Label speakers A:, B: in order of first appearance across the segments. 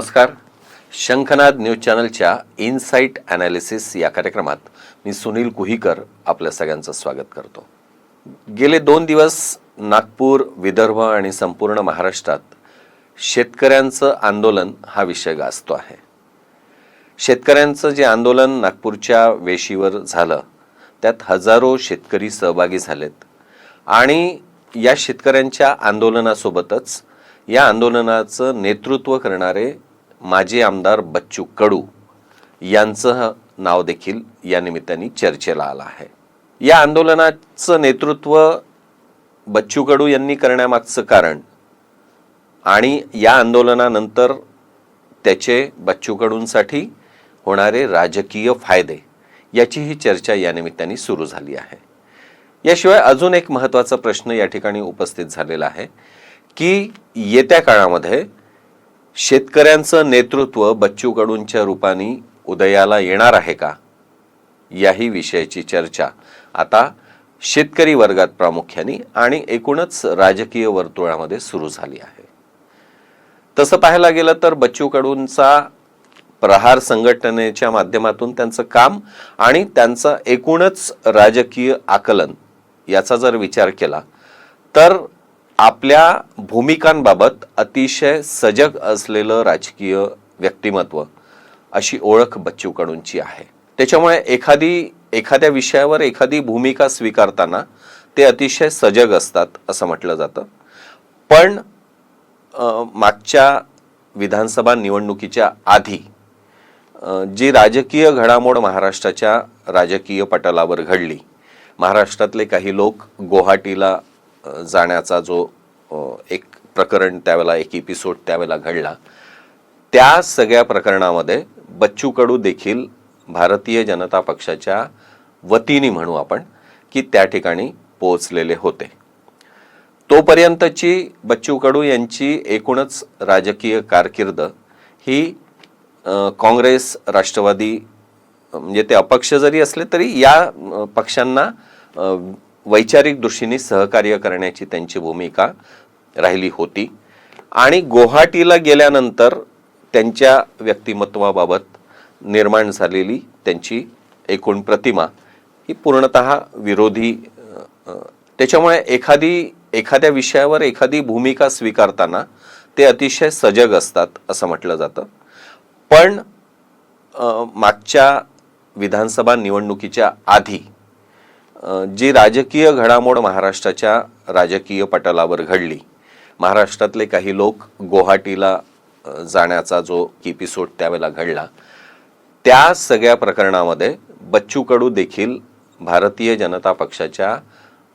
A: नमस्कार. शंखनाद न्यूज चॅनलच्या इनसाईट ॲनालिसिस या कार्यक्रमात मी सुनील कुहीकर आपल्या सगळ्यांचं स्वागत करतो. गेले दोन दिवस नागपूर विदर्भ आणि संपूर्ण महाराष्ट्रात शेतकऱ्यांचं आंदोलन हा विषय गाजतो आहे. शेतकऱ्यांचं जे आंदोलन नागपूरच्या वेशीवर झालं त्यात हजारो शेतकरी सहभागी झालेत आणि या शेतकऱ्यांच्या आंदोलनासोबतच या आंदोलनाचं नेतृत्व करणारे माजी आमदार बच्चू कडू यांचं नाव देखील या निमित्ताने चर्चेला आलं आहे. या आंदोलनाचं नेतृत्व बच्चू कडू यांनी करण्यामागचं कारण आणि या आंदोलनानंतर त्याचे बच्चू कडूंसाठी होणारे राजकीय फायदे याची ही चर्चा या निमित्ताने सुरू झाली आहे. याशिवाय अजून एक महत्त्वाचा प्रश्न या ठिकाणी उपस्थित झालेला आहे की येत्या काळामध्ये शेतकऱ्यांचं नेतृत्व बच्चू कडूंच्या रूपाने उदयाला येणार आहे का? याही विषयाची चर्चा. आता शेतकरी वर्गात प्रामुख्याने आणि एकूणच राजकीय वर्तुळामध्ये सुरू झाली आहे. तसं पाहायला गेलं तर बच्चू कडूंचा प्रहार संघटनेच्या माध्यमातून त्यांचं काम आणि त्यांचं एकूणच राजकीय आकलन याचा जर विचार केला तर आपल्या भूमिकांबाबत अतिशय सजग असलेलं राजकीय व्यक्तिमत्व अशी ओळख बच्चू कडूंची आहे. त्याच्यामुळे एखादी एखाद्या विषयावर एखादी भूमिका स्वीकारताना ते अतिशय सजग असतात असं म्हटलं जातं. पण मागच्या विधानसभा निवडणुकीच्या आधी जी राजकीय घडामोड महाराष्ट्राच्या राजकीय पटलावर घडली महाराष्ट्रातले काही लोक गुवाहाटीला जाण्याचा जो एक प्रकरण त्यावेळेला एक एपिसोड त्यावेळेला घडला. त्या सगळ्या प्रकरणामध्ये बच्चू कडू देखील भारतीय जनता पक्षाच्या वतीने म्हणू आपण की त्या ठिकाणी पोहोचलेले होते. तोपर्यंतची बच्चू कडू यांची एकूणच राजकीय कारकीर्द ही काँग्रेस राष्ट्रवादी म्हणजे ते अपक्ष जरी असले तरी या पक्षांना वैचारिक दृष्टीने सहकार्य करण्याची त्यांची भूमिका राहिली होती. आणि गुवाहाटीला गेल्यानंतर त्यांच्या व्यक्तिमत्वाबाबत निर्माण झालेली त्यांची एकूण प्रतिमा ही पूर्णतः विरोधी त्याच्यामुळे एखादी एखाद्या विषयावर एखादी भूमिका स्वीकारताना ते अतिशय सजग असतात असं म्हटलं जातं. पण मागच्या विधानसभा निवडणुकीच्या आधी जी राजकीय घडामोड महाराष्ट्राच्या राजकीय पटलावर घडली महाराष्ट्रातले काही लोक गुवाहाटीला जाण्याचा जो एपिसोड त्यावेळेला घडला त्या सगळ्या प्रकरणामध्ये बच्चू कडू देखील भारतीय जनता पक्षाच्या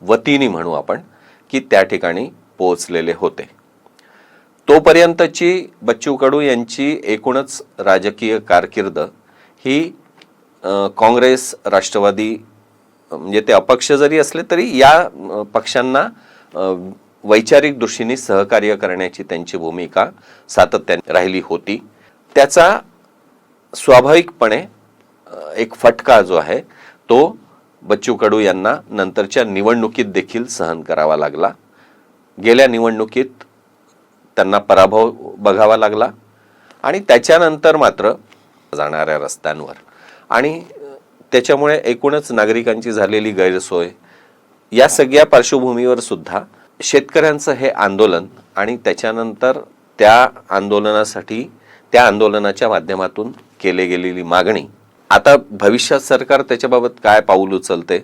A: वतीने म्हणू आपण की त्या ठिकाणी पोहोचलेले होते. तोपर्यंतची बच्चू कडू यांची एकूणच राजकीय कारकीर्द ही काँग्रेस राष्ट्रवादी म्हणजे ते अपक्ष जरी असले तरी या पक्षांना वैचारिक दृष्टीने सहकार्य करण्याची त्यांची भूमिका सातत्याने राहिली होती. त्याचा स्वाभाविकपणे एक फटका जो आहे तो बच्चू कडू यांना नंतरच्या निवडणुकीत देखील सहन करावा लागला. गेल्या निवडणुकीत त्यांना पराभव बघावा लागला आणि त्याच्यानंतर मात्र जाणाऱ्या रस्त्यांवर. आणि त्याच्यामुळे एकूणच नागरिकांची झालेली गैरसोय या सगळ्या पार्श्वभूमीवर सुद्धा शेतकऱ्यांचं हे आंदोलन आणि त्याच्यानंतर त्या आंदोलनासाठी त्या आंदोलनाच्या माध्यमातून केले गेलेली मागणी. आता भविष्यात सरकार त्याच्याबाबत काय पाऊल उचलते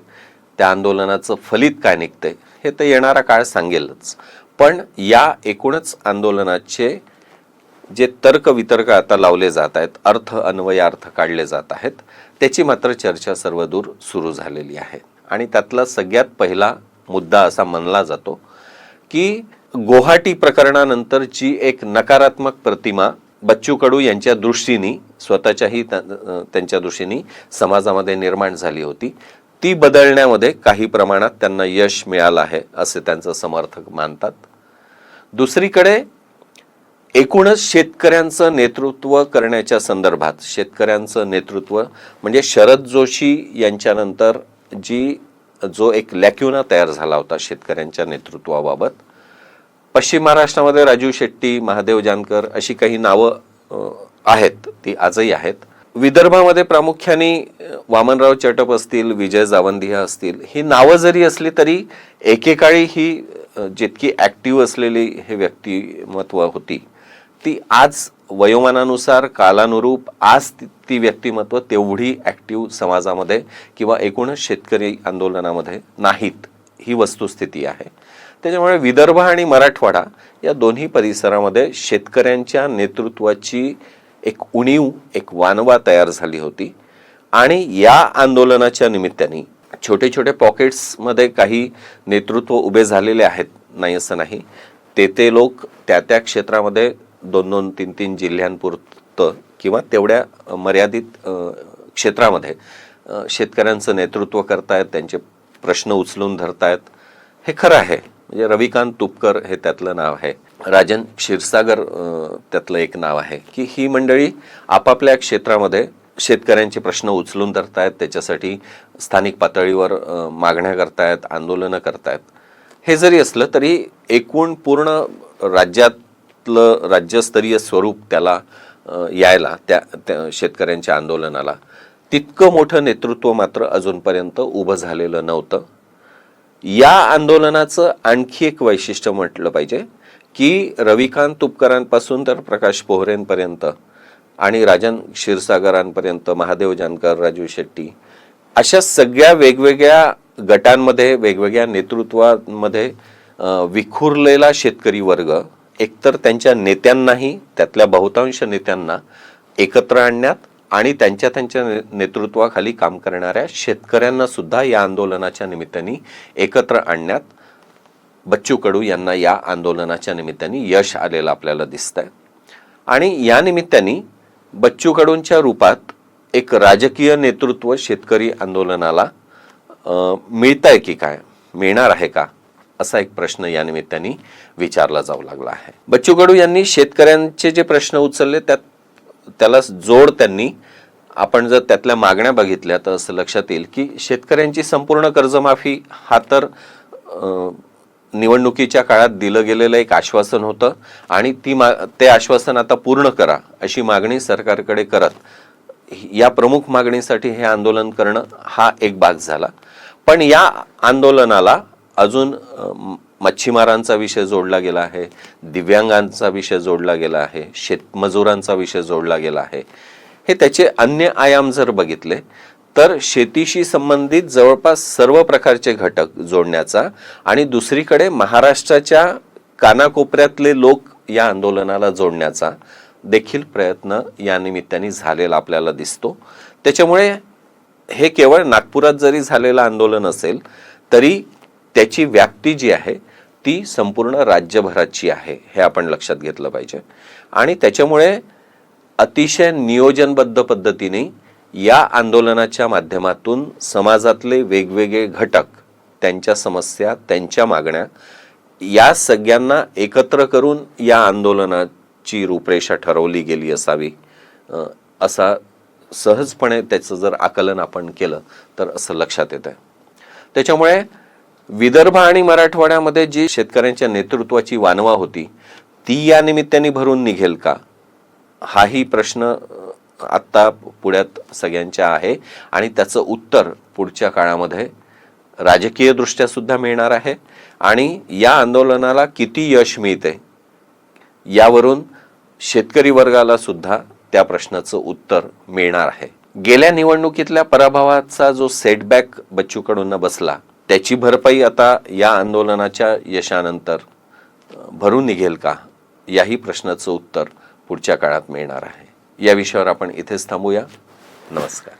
A: त्या आंदोलनाचं फलित काय निघते हे तर येणारा काळ सांगेलच. पण या एकूणच आंदोलनाचे जे तर्क वितर्क आता लावले जात आहेत अर्थ अन्वयार्थ काढले जात आहेत त्याची मात्र चर्चा सर्वदूर सुरू झालेली आहे. आणि त्यातला सगळ्यात पहिला मुद्दा असा मानला जातो की गुवाहाटी प्रकरणानंतर जी एक नकारात्मक प्रतिमा बच्चू कडू यांच्या दृष्टीने स्वतःच्याही त्यांच्या दृष्टीने समाजामध्ये निर्माण झाली होती. ती बदलण्यामध्ये काही प्रमाणात त्यांना यश मिळालं आहे असे त्यांचं समर्थक मानतात. दुसरीकडे एकूणच शेतकऱ्यांचं नेतृत्व करण्याच्या संदर्भात शेतकऱ्यांचं नेतृत्व म्हणजे शरद जोशी यांच्यानंतर जी जो एक लॅक्युना तयार झाला होता शेतकऱ्यांच्या नेतृत्वाबाबत पश्चिम महाराष्ट्रामध्ये राजू शेट्टी महादेव जानकर अशी काही नावं आहेत ती आजही आहेत. विदर्भामध्ये प्रामुख्याने वामनराव चटप असतील विजय जावंदिया असतील ही नावं जरी असली तरी एकेकाळी ही जितकी ॲक्टिव्ह असलेली हे व्यक्तिमत्व होती. ती आज वयोमानानुसार कालानुरूप आज ती- ती व्यक्तिमत्व तेवढी ॲक्टिव्ह समाजामध्ये किंवा एकूणच शेतकरी आंदोलनामध्ये नाहीत. ही वस्तुस्थिती आहे. त्याच्यामुळे विदर्भ आणि मराठवाडा या दोन्ही परिसरामध्ये शेतकऱ्यांच्या नेतृत्वाची एक उणीव एक वानवा तयार झाली होती. आणि या आंदोलनाच्या निमित्ताने छोटे छोटे पॉकेट्समध्ये काही नेतृत्व उभे झालेले आहेत. नाही असं नाही. ते ते लोक त्या त्या क्षेत्रामध्ये दोन दोन तीन तीन जिल्ह्यांपुरतं किंवा तेवढ्या मर्यादित क्षेत्रामध्ये शेतकऱ्यांचं नेतृत्व करतायत त्यांचे प्रश्न उचलून धरतायत. हे खरं आहे. म्हणजे रविकांत तुपकर हे त्यातलं नाव आहे. राजन क्षीरसागर त्यातलं एक नाव आहे. की ही मंडळी आपापल्या क्षेत्रामध्ये शेतकऱ्यांचे प्रश्न उचलून धरतायत त्याच्यासाठी स्थानिक पातळीवर मागण्या करतायत आंदोलनं करतायत. हे जरी असलं तरी एकूण पूर्ण राज्यात राज्यातलं राज्यस्तरीय स्वरूप त्याला यायला त्या त्या शेतकऱ्यांच्या आंदोलनाला. तितकं मोठं नेतृत्व मात्र अजूनपर्यंत उभं झालेलं नव्हतं. या आंदोलनाचं आणखी एक वैशिष्ट्य म्हटलं पाहिजे की रविकांत तुपकरांपासून तर प्रकाश पोहरेंपर्यंत आणि राजन क्षीरसागरांपर्यंत महादेव जानकर राजू शेट्टी अशा सगळ्या वेगवेगळ्या गटांमध्ये वेगवेगळ्या नेतृत्वामध्ये विखुरलेला शेतकरी वर्ग एकतर त्यांच्या नेत्यांनाही त्यातल्या बहुतांश नेत्यांना एकत्र आणण्यात आणि त्यांच्या त्यांच्या ने- नेतृत्वाखाली काम करणाऱ्या शेतकऱ्यांना सुद्धा या आंदोलनाच्या निमित्ताने एकत्र आणण्यात बच्चू कडू यांना या आंदोलनाच्या निमित्ताने यश आलेलं आपल्याला दिसत आहे आणि या निमित्ताने बच्चू कडूंच्या रूपात एक राजकीय नेतृत्व शेतकरी आंदोलनाला मिळत आहे की काय? मिळणार आहे का? असा एक प्रश्न या निमित्ताने विचारला जाऊ लागला आहे. बच्चू कडू यांनी शेतकऱ्यांचे जे प्रश्न उचलले त्यात त्याला जोड त्यांनी आपण जर त्यातल्या मागण्या बघितल्या तर असं लक्षात येईल की शेतकऱ्यांची संपूर्ण कर्जमाफी हा तर निवडणुकीच्या काळात दिलं गेलेलं एक आश्वासन होतं आणि ती मा ते आश्वासन आता पूर्ण करा अशी मागणी सरकारकडे करत या प्रमुख मागणीसाठी हे आंदोलन करणं हा एक भाग झाला. पण या आंदोलनाला अजून मच्छीमारांचा विषय जोडला गेला आहे दिव्यांगांचा विषय जोडला गेला आहे शेतमजुरांचा विषय जोडला गेला आहे. हे त्याचे अन्य आयाम जर बघितले तर शेतीशी संबंधित जवळपास सर्व प्रकारचे घटक जोडण्याचा आणि दुसरीकडे महाराष्ट्राच्या कानाकोपऱ्यातले लोक या आंदोलनाला जोडण्याचा देखील प्रयत्न या निमित्ताने झालेला आपल्याला दिसतो. त्याच्यामुळे हे केवळ नागपुरात जरी झालेलं आंदोलन असेल तरी त्याची व्याप्ती जी आहे ती संपूर्ण राज्यभराची आहे हे आपण लक्षात घेतलं पाहिजे. आणि त्याच्यामुळे अतिशय नियोजनबद्ध पद्धतीने या आंदोलनाच्या माध्यमातून समाजातले वेगवेगळे घटक त्यांच्या समस्या त्यांच्या मागण्या या सगळ्यांना एकत्र करून या आंदोलनाची रूपरेषा ठरवली गेली असावी असा सहजपणे त्याचं जर आकलन आपण केलं तर असं लक्षात येतं त्याच्यामुळे विदर्भ आणि मराठवाड्यामध्ये जी शेतकऱ्यांच्या नेतृत्वाची वानवा होती ती या निमित्ताने भरून निघेल का? हाही प्रश्न आत्ता पुढ्यात सगळ्यांच्या आहे आणि त्याचं उत्तर पुढच्या काळामध्ये राजकीय दृष्ट्या सुद्धा मिळणार आहे. आणि या आंदोलनाला किती यश मिळते यावरून शेतकरी वर्गाला सुद्धा त्या प्रश्नाचं उत्तर मिळणार आहे. गेल्या निवडणुकीतल्या पराभवाचा जो सेटबॅक बच्चूकडून बसला त्याची भरपाई आता या आंदोलनाच्या यशानंतर भरून निघेल का? याही प्रश्नाचं उत्तर पुढच्या काळात मिळणार आहे. या विषयावर आपण इथेच थांबूया. नमस्कार.